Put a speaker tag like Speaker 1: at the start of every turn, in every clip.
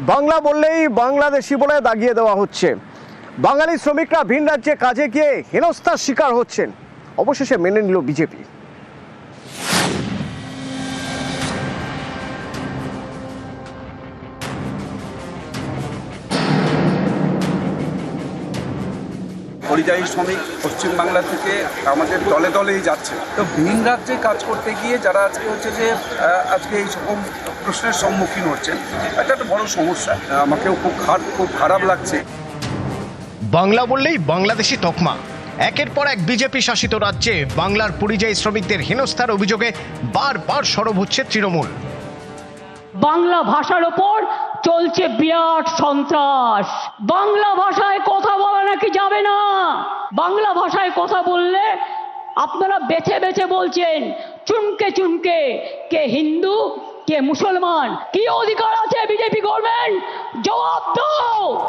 Speaker 1: বাংলা বললেই বাংলাদেশি বলে দাগিয়ে দেওয়া হচ্ছে। বাঙালি শ্রমিকরা ভিন রাজ্যে কাজে গিয়ে হেনস্থার শিকার হচ্ছেন। অবশেষে মেনে নিল বিজেপি।
Speaker 2: পরিযায়ী শ্রমিক পশ্চিমবাংলা থেকে আমাদের দলে দলেই যাচ্ছে। তো ভিন রাজ্যে কাজ করতে গিয়ে যারা আজকে হচ্ছে যে আজকে এই সকম প্রশ্নের সম্মুখীন হচ্ছেন। এটা একটা বড় সমস্যা। আমাকেও খুব খারাপ খুব খারাপ লাগছে।
Speaker 3: বাংলা বললেই বাংলাদেশি তকমা। একের পর এক বিজেপি শাসিত রাজ্যে বাংলার পরিযায়ী শ্রমিকদের হেনস্থার অভিযোগে বারবার সরব হচ্ছে তৃণমূল।
Speaker 4: বাংলা ভাষার ওপর চলছে বিরাট সন্ত্রাস। বাংলা ভাষায় কথা বলা নাকি যাবে না? বাংলা ভাষায় কথা বললে আপনারা বেছে বেছে বলছেন চুনকে চুনকে কে হিন্দু কে মুসলমান? কি অধিকার আছে বিজেপি গভর্নমেন্ট জবাব দাও!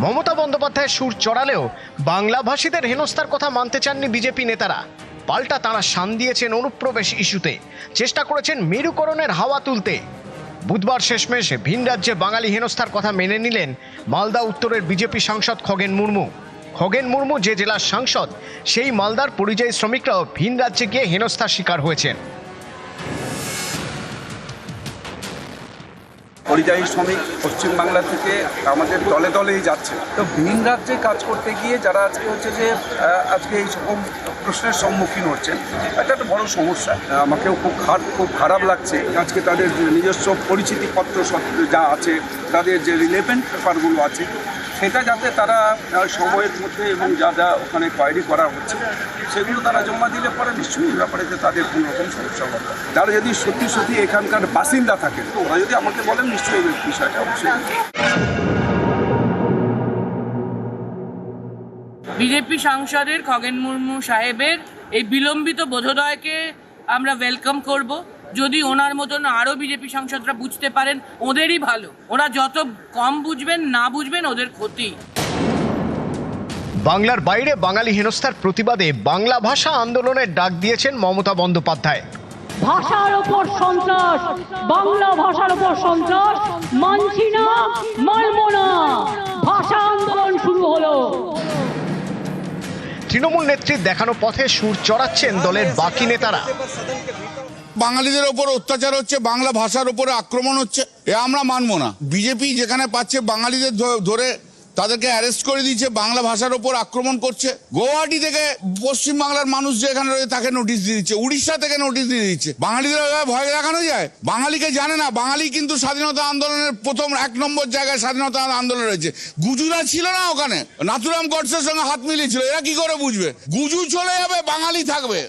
Speaker 3: মমতা বন্দ্যোপাধ্যায়ের সুর চড়ালেও বাংলাভাষীদের হেনস্থার কথা মানতে চাননি বিজেপি নেতারা। পাল্টা তাঁরা শান দিয়েছেন অনুপ্রবেশ ইস্যুতে। চেষ্টা করেছেন মেরুকরণের হাওয়া তুলতে। বুধবার শেষমেশ ভিন রাজ্যে বাঙালি হেনস্থার কথা মেনে নিলেন মালদা উত্তরের বিজেপি সাংসদ খগেন মুর্মু। খগেন মুর্মু যে জেলার সাংসদ, সেই মালদার পরিযায়ী শ্রমিকরাও ভিন রাজ্যে গিয়ে হেনস্থার শিকার হয়েছেন।
Speaker 2: পরিযায়ী শ্রমিক পশ্চিমবাংলা থেকে আমাদের দলে দলেই যাচ্ছে। তো ভিন রাজ্যে কাজ করতে গিয়ে যারা আজকে হচ্ছে যে আজকে এই সকম প্রশ্নের সম্মুখীন হচ্ছেন, এটা একটা বড় সমস্যা। আমাকেও খুব খারাপ খুব খারাপ লাগছে আজকে তাদের নিজস্ব পরিচিতিপত্র যা আছে, তাদের যে রিলেভেন্ট পেপারগুলো আছে সেটা যাতে তারা সময়ের মধ্যে এবং যা যা ওখানে কোয়ারি করা হচ্ছে, সেগুলো তারা জমা দিলে পরে নিশ্চয়ই ব্যাপারে যে তাদের কোনো রকম সমস্যা হবে তারা যদি সত্যি সত্যি এখানকার বাসিন্দা থাকে, তো ওরা যদি আমাকে বলেন, নিশ্চয়ই বিষয়টা অবশ্যই।
Speaker 5: বিজেপি সাংসদের খগেন মুর্মু সাহেবের এই বিলম্বিত বোধোদয়কে আমরা ওয়েলকাম করব। যদি ওনার মতন আরও বিজেপি সাংসদরা বুঝতে পারেন ওদেরই ভালো। ওরা যত কম বুঝবেন না বুঝবেন ওদের ক্ষতি।
Speaker 3: বাংলার বাইরে বাঙালি হেনস্থার প্রতিবাদে বাংলা ভাষা আন্দোলনের ডাক দিয়েছেন মমতা বন্দ্যোপাধ্যায়।
Speaker 4: ভাষার ওপর সন্ত্রাস বাংলা ভাষার ওপর সন্ত্রাস মানছি না মানব না। ভাষা আন্দোলন শুরু হলো।
Speaker 3: তৃণমূল নেত্রীর দেখানো পথে সুর চড়াচ্ছেন দলের বাকি নেতারা।
Speaker 6: বাঙালিদের ওপর অত্যাচার হচ্ছে, বাংলা ভাষার উপরে আক্রমণ হচ্ছে, এ আমরা মানব না। বিজেপি যেখানে পাচ্ছে, বাঙালিদের ধরে তাদেরকে অ্যারেস্ট করে দিচ্ছে, বাংলা ভাষার ওপর আক্রমণ করছে। গুয়াহাটি থেকে পশ্চিম বাংলার মানুষ যে এখানে রয়েছে তাকে নোটিশ দিয়ে দিচ্ছে, উড়িষ্যা থেকে নোটিশ দিয়ে দিচ্ছে। বাঙালিদের ভয় দেখানো যায়? বাঙালিকে জানে না, বাঙালি কিন্তু স্বাধীনতা আন্দোলনের প্রথম এক নম্বর জায়গায় স্বাধীনতা আন্দোলন রয়েছে। গুজুরা ছিল না ওখানে, নাথুরাম গডসের সঙ্গে হাত মিলিয়েছিল, এরা কি করে বুঝবে? গুজু চলে যাবে, বাঙালি থাকবে।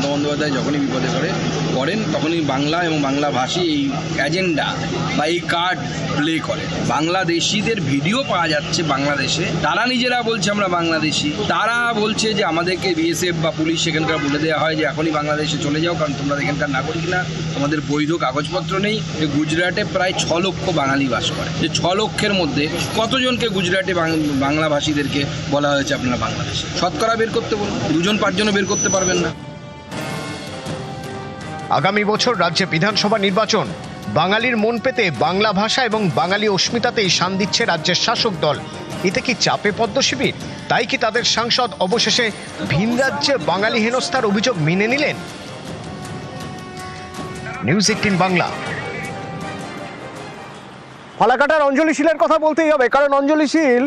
Speaker 7: মমতা বন্দ্যোপাধ্যায় যখনই বিপদে পড়ে করেন তখনই বাংলা এবং বাংলা ভাষী এই এজেন্ডা বা এই কার্ড প্লে করে। বাংলাদেশিদের ভিডিও পাওয়া যাচ্ছে বাংলাদেশে। তারা নিজেরা বলছে আমরা বাংলাদেশি। তারা বলছে যে আমাদেরকে বিএসএফ বা পুলিশ সেখানকার বলে দেওয়া হয় যে এখনই বাংলাদেশে চলে যাও, কারণ তোমরা এখানকার নাগরিক না। তোমাদের বৈধ কাগজপত্র নেই। যে গুজরাটে প্রায় ছ লক্ষ বাঙালি বাস করে। যে ছ লক্ষের মধ্যে কতজনকে গুজরাটে বাংলাভাষীদেরকে বলা হয়েছে আপনারা বাংলাদেশে? শতকরা বের করতে বলুন। দুজন পাঁচজনও বের করতে পারবেন না।
Speaker 3: আগামী বছর রাজ্যে বিধানসভা নির্বাচন। বাঙালির মন পেতে বাংলা ভাষা এবং বাঙালি অস্মিতাতেই শান দিচ্ছে রাজ্যের শাসক দল। এতে কি চাপে পদ্ম শিবির? তাই কি তাদের সাংসদ অবশেষে ভিন রাজ্যে বাঙালি হেনস্থার অভিযোগ মেনে নিলেন? News eighteen Bangla.
Speaker 1: ফালাকাটার অঞ্জলি শীলের কথা বলতেই হবে, কারণ অঞ্জলি শীল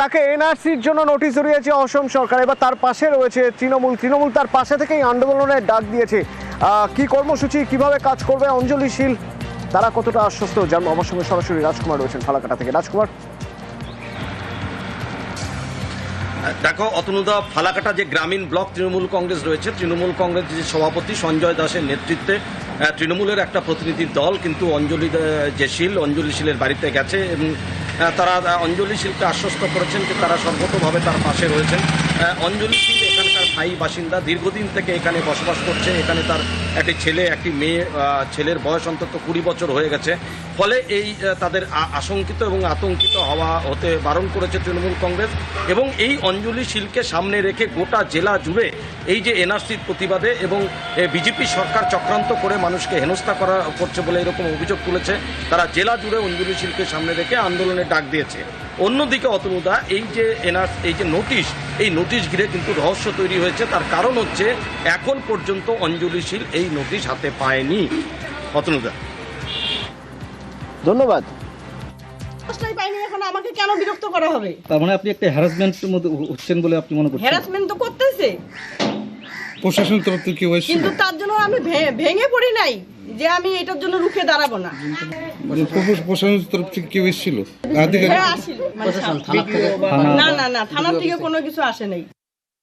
Speaker 1: তাকে এনআরসির জন্য নোটিশ ধরিয়েছে অসম সরকার। এবার তার পাশে রয়েছে তৃণমূল তৃণমূল তার পাশে থেকেই আন্দোলনের ডাক দিয়েছে। কি কর্মসূচি, কীভাবে কাজ করবে অঞ্জলি শীল? তারা কতটা আশ্বস্ত? জানব আমার সঙ্গে সরাসরি রাজকুমার রয়েছেন ফালাকাটা থেকে। রাজকুমার?
Speaker 8: দেখো, অতনুদা, ফালাকাটা যে গ্রামীণ ব্লক তৃণমূল কংগ্রেস রয়েছে, তৃণমূল কংগ্রেস যে সভাপতি সঞ্জয় দাসের নেতৃত্বে তৃণমূলের একটা প্রতিনিধি দল কিন্তু অঞ্জলি যে শীল, অঞ্জলি শীলের বাড়িতে গেছে এবং তারা অঞ্জলি শীলকে আশ্বস্ত করেছেন যে তারা সর্বতভাবে তার পাশে রয়েছেন। অঞ্জলি শীল এখানকার স্থায়ী বাসিন্দা দীর্ঘদিন থেকে এখানে বসবাস করছে। এখানে তার একটি ছেলে, একটি মেয়ে ছেলের বয়স অন্তত কুড়ি বছর হয়ে গেছে। ফলে এই তাদের আশঙ্কিত এবং আতঙ্কিত হওয়া হতে বারণ করেছে তৃণমূল কংগ্রেস এবং এই অঞ্জলি শিলকে সামনে রেখে গোটা জেলা জুড়ে এই যে এনআরসির প্রতিবাদে এবং বিজেপি সরকার চক্রান্ত করে মানুষকে হেনস্থা করা করছে বলে এরকম অভিযোগ তুলেছে, তারা জেলা জুড়ে অঞ্জলি শিলকে সামনে রেখে আন্দোলনের ডাক দিয়েছে। অন্যদিকে অতনুদা এই যে এনআর এই যে নোটিশ এই নোটিশ ঘিরে কিন্তু রহস্য তৈরি হয়েছে। তার কারণ হচ্ছে এখন পর্যন্ত অঞ্জলি শীল এই নোটিশ হাতে পায়নি। অতনুদা।
Speaker 1: ধন্যবাদ।
Speaker 9: পাইনি এখন আমাকে কেন বিরক্ত করা হবে?
Speaker 10: তার মানে আপনি একটা হ্যারাসমেন্টের মধ্যে হচ্ছেন বলে আপনি মনে করছেন?
Speaker 9: হ্যারাসমেন্ট তো করতেছে।
Speaker 10: প্রশাসনের তরফ থেকে কেউ এসেছিল
Speaker 9: কিন্তু তার জন্য আমি ভেঙে পড়ি নাই যে আমি এটার জন্য রুখে দাঁড়াবো না।
Speaker 10: মানে প্রশাসন তরফ থেকে কেউ এসেছিল? আধিকারিক?
Speaker 9: হ্যাঁ মানে না না না থানার থেকে কোনো কিছু আসে নাই।